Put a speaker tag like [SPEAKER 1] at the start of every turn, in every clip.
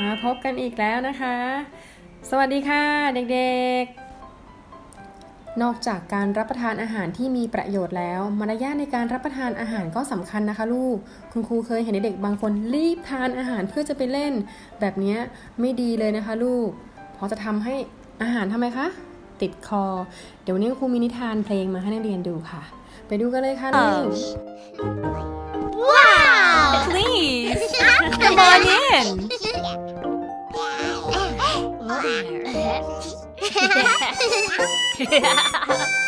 [SPEAKER 1] มาพบกันอีกแล้วนะคะ สวัสดีค่ะเด็กๆ นอกจากการรับประทานอาหารที่มีประโยชน์แล้ว มารยาทในการรับประทานอาหารก็สำคัญนะคะ ลูก คุณครูเคยเห็นเด็กๆบางคนรีบทานอาหารเพื่อจะไปเล่น แบบเนี้ยไม่ดีเลยนะคะ ลูก เพราะจะทำให้อาหารทำไมคะ ติดคอ เดี๋ยววันนี้คุณครูมีนิทานเพลงมาให้นักเรียนดูค่ะ ไปดูกันเลยค่ะลูก
[SPEAKER 2] Wow!
[SPEAKER 3] Please, come on in.
[SPEAKER 2] 哈哈哈哈哈哈！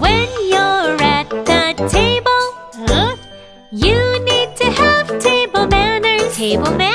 [SPEAKER 2] When you're at the table, you need to have table manners. Table manners.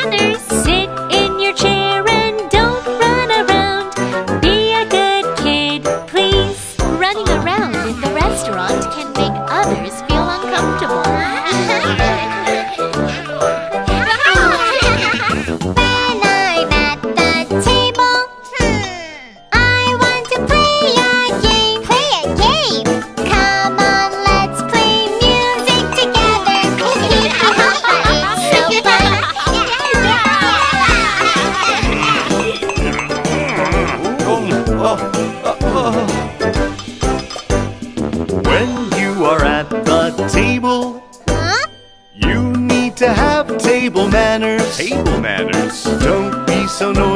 [SPEAKER 2] Table
[SPEAKER 4] manners. Table manners. Don't be so noisy,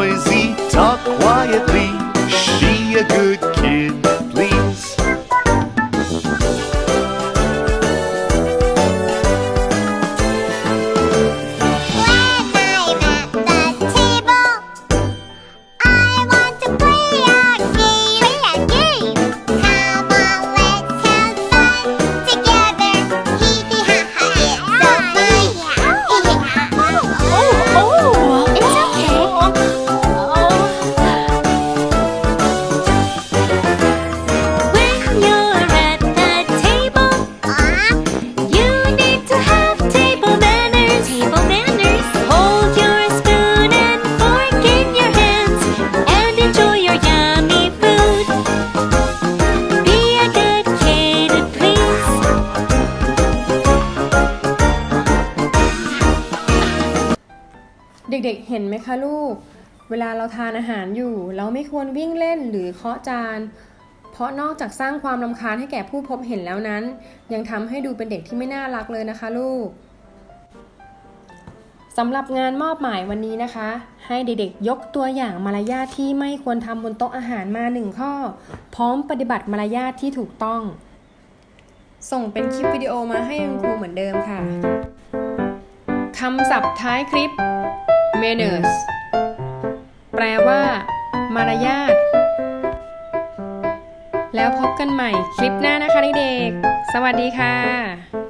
[SPEAKER 1] เด็กๆเห็นไหมคะลูก เวลาเราทานอาหารอยู่ เราไม่ควรวิ่งเล่นหรือเคาะจาน เพราะนอกจากสร้างความรำคาญให้แก่ผู้พบเห็นแล้วนั้น ยังทำให้ดูเป็นเด็กที่ไม่น่ารักเลยนะคะลูกสำหรับงานมอบหมายวันนี้นะคะ ให้เด็กๆ ยกตัวอย่างมารยาทที่ไม่ควรทำบนโต๊ะอาหารมาหนึ่งข้อ พร้อมปฏิบัติมารยาทที่ถูกต้อง ส่งเป็นคลิปวิดีโอมาให้คุณครูเหมือนเดิมค่ะคำศัพท์ท้ายคลิป manners แปลว่า มารยาท แล้วพบกันใหม่คลิปหน้านะคะเด็กๆ สวัสดีค่ะ